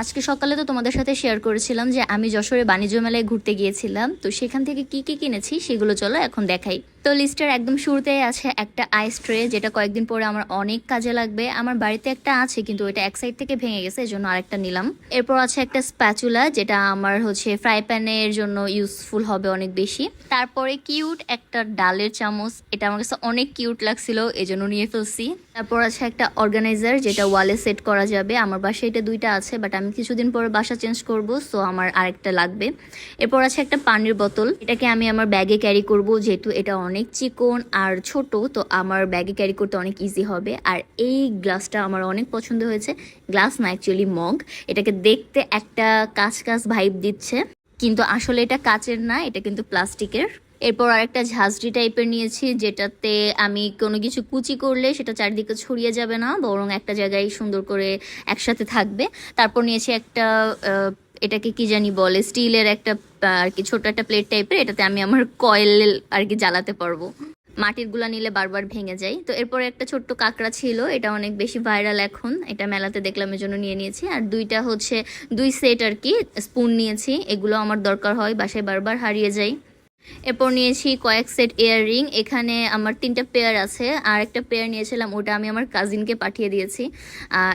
আজকে সকালে তো তোমাদের সাথে শেয়ার করেছিলাম যে আমি যশোরে বাণিজ্য মেলায় ঘুরতে গিয়েছিলাম, তো সেখান থেকে কি কি কিনেছি সেগুলো চলো এখন দেখাই। তো লিস্টের একদম শুরুতেই আছে একটা আইস ট্রে যেটা কয়েকদিন পরে আমার অনেক কাজে লাগবে। আমার বাড়িতে একটা আছে, কিন্তু ওইটা এক সাইড থেকে ভেঙে গেছে এই জন্য আরেকটা নিলাম। এরপর আছে একটা স্প্যাচুলা যেটা আমার হচ্ছে ফ্রাই প্যানের জন্য ইউজফুল হবে অনেক বেশি। তারপরে কিউট একটা ডালের চামচ, এটা আমার কাছে অনেক কিউট লাগছিল এই জন্য নিয়ে ফেলছি। তারপর আছে একটা অর্গানাইজার যেটা ওয়ালে সেট করা যাবে। আমার বাসায় এটা দুইটা আছে বাট আমি কিছুদিন পরে বাসা চেঞ্জ করব সো আমার আরেকটা লাগবে। এরপর আছে একটা পানির বোতল, এটাকে আমি আমার ব্যাগে ক্যারি করব, যেহেতু এটা অনেক চিকন আর ছোট, তো আমার ব্যাগে ক্যারি করতে অনেক ইজি হবে। আর এই গ্লাসটা আমার অনেক পছন্দ হয়েছে। গ্লাস না অ্যাকচুয়ালি মগ। এটাকে দেখতে একটা কাঁচ কাঁচ ভাইব দিচ্ছে। কিন্তু আসলে এটা কাচের না, এটা কিন্তু প্লাস্টিকের। এরপর আরেকটা ঝাঁঝরি টাইপের নিয়েছি, যেটাতে আমি কোনো কিছু কুচি করলে সেটা চারিদিকে ছড়িয়ে যাবে না, বরং একটা জায়গায় সুন্দর করে একসাথে থাকবে। তারপর নিয়েছি একটা এটাকে কি জানি বলে, স্টিলের একটা আর কি ছোট একটা প্লেট টাইপের এটাতে আমি আমার কয়েল আর কি জ্বালাতে পারব। মাটিরগুলা নিলে বারবার ভেঙে যায়। তো এরপরে একটা ছোট্ট কাঁকড়া ছিল, এটা অনেক বেশি ভাইরাল এখন। এটা মেলাতে দেখলাম, এর জন্য নিয়ে নিয়েছি। আর দুইটা হচ্ছে দুই সেট আর কি স্পুন নিয়েছি। এগুলো আমার দরকার হয়, বাসায় বারবার হারিয়ে যায়। এরপর নিয়েছি কয়েক সেট ইয়াররিং এখানে আমার তিনটা পেয়ার আছে। আর একটা পেয়ার নিয়েছিলাম, ওটা আমি আমার কাজিনকে পাঠিয়ে দিয়েছি।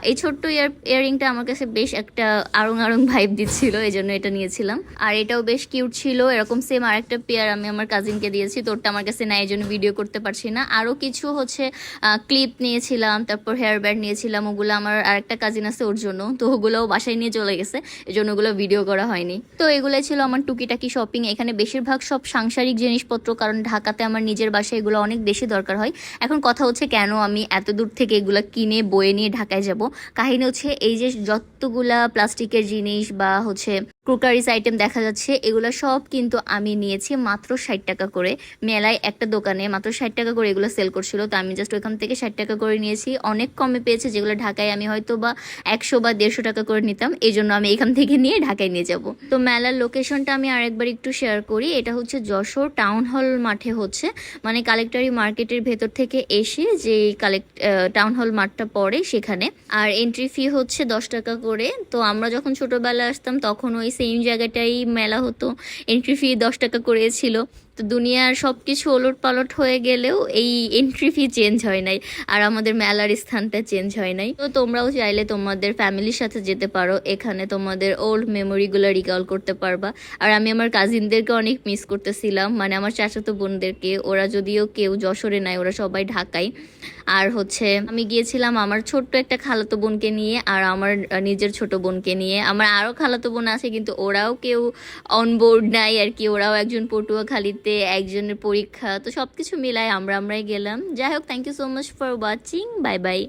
এই ছোট্ট ইয়ার ইয়াররিংটা আমার কাছে বেশ একটা আড়ং আড়ং ভাইব দিচ্ছিল এই জন্য এটা নিয়েছিলাম। আর এটাও বেশ কিউট ছিল, এরকম সেম আর একটা পেয়ার আমি আমার কাজিনকে দিয়েছি, তো ওটা আমার কাছে নাই এই জন্য ভিডিও করতে পারছি না। আরও কিছু হচ্ছে ক্লিপ নিয়েছিলাম, তারপর হেয়ার ব্যান্ড নিয়েছিলাম, ওগুলো আমার আরেকটা কাজিন আছে ওর জন্য, তো ওগুলোও বাসায় নিয়ে চলে গেছে এই জন্য ওগুলো ভিডিও করা হয়নি। তো এগুলো ছিল আমার টুকিটাকি শপিং এখানে বেশিরভাগ সব সাংসারিক জিনিসপত্র, কারণ ঢাকাতে আমার নিজের বাসায় এগুলো অনেক বেশি দরকার হয়। এখন কথা হচ্ছে কেন আমি এত দূর থেকে এগুলো কিনে, বয়ে নিয়ে ঢাকায় যাব? কাহিনী হচ্ছে এই যে যতগুলা প্লাস্টিকের জিনিস বা হচ্ছে ক্রোকারিস আইটেম দেখা যাচ্ছে, এগুলো সব কিন্তু আমি নিয়েছি মাত্র ষাট টাকা করে। মেলায় একটা দোকানে মাত্র ষাট টাকা করে এগুলো সেল করছিল, তো আমি জাস্ট ওইখান থেকে ষাট টাকা করে নিয়েছি। অনেক কমে পেয়েছে, যেগুলো ঢাকায় আমি হয়তো বা একশো বা দেড়শো টাকা করে নিতাম, এই জন্য আমি এখান থেকে নিয়ে ঢাকায় নিয়ে যাব। তো মেলার লোকেশনটা আমি আরেকবার একটু শেয়ার করি, এটা হচ্ছে যশোর টাউন হল মাঠে হচ্ছে। মানে কালেক্টারি মার্কেটের ভেতর থেকে এসে যে কালেক্ট টাউন হল মাঠটা পড়ে সেখানে। আর এন্ট্রি ফি হচ্ছে দশ টাকা করে। তো আমরা যখন ছোটবেলায় আসতাম তখন ওই সেম জায়গাটাই মেলা হতো। এন্ট্রি ফি দশ টাকা করে ছিল। তো দুনিয়ার সব কিছু ওলট পালট হয়ে গেলেও এই এন্ট্রি ফি চেঞ্জ হয় নাই। আর আমাদের মেলার স্থানটা চেঞ্জ হয় নাই। তো তোমরাও চাইলে তোমাদের ফ্যামিলির সাথে যেতে পারো। এখানে তোমাদের ওল্ড মেমোরিগুলো রিকল করতে পারবা। আর আমি আমার কাজিনদেরকে অনেক মিস করতেছিলাম। মানে আমার চাচাতো বোনদেরকে। ওরা যদিও কেউ যশোরে নাই, ওরা সবাই ঢাকায়। আর হচ্ছে, আমি গিয়েছিলাম আমার ছোট্ট একটা খালাতো বোনকে নিয়ে আর আমার নিজের ছোট বোনকে নিয়ে। আমার আরও খালাতো বোন আছে, কিন্তু ওরাও কেউ অনবোর্ড নাই আর কি। ওরাও একজন পটুয়াখালীতে একজনের পরীক্ষা, তো সব কিছু মিলায় আমরা আমরাই গেলাম। যাই হোক thank you so much for watching bye bye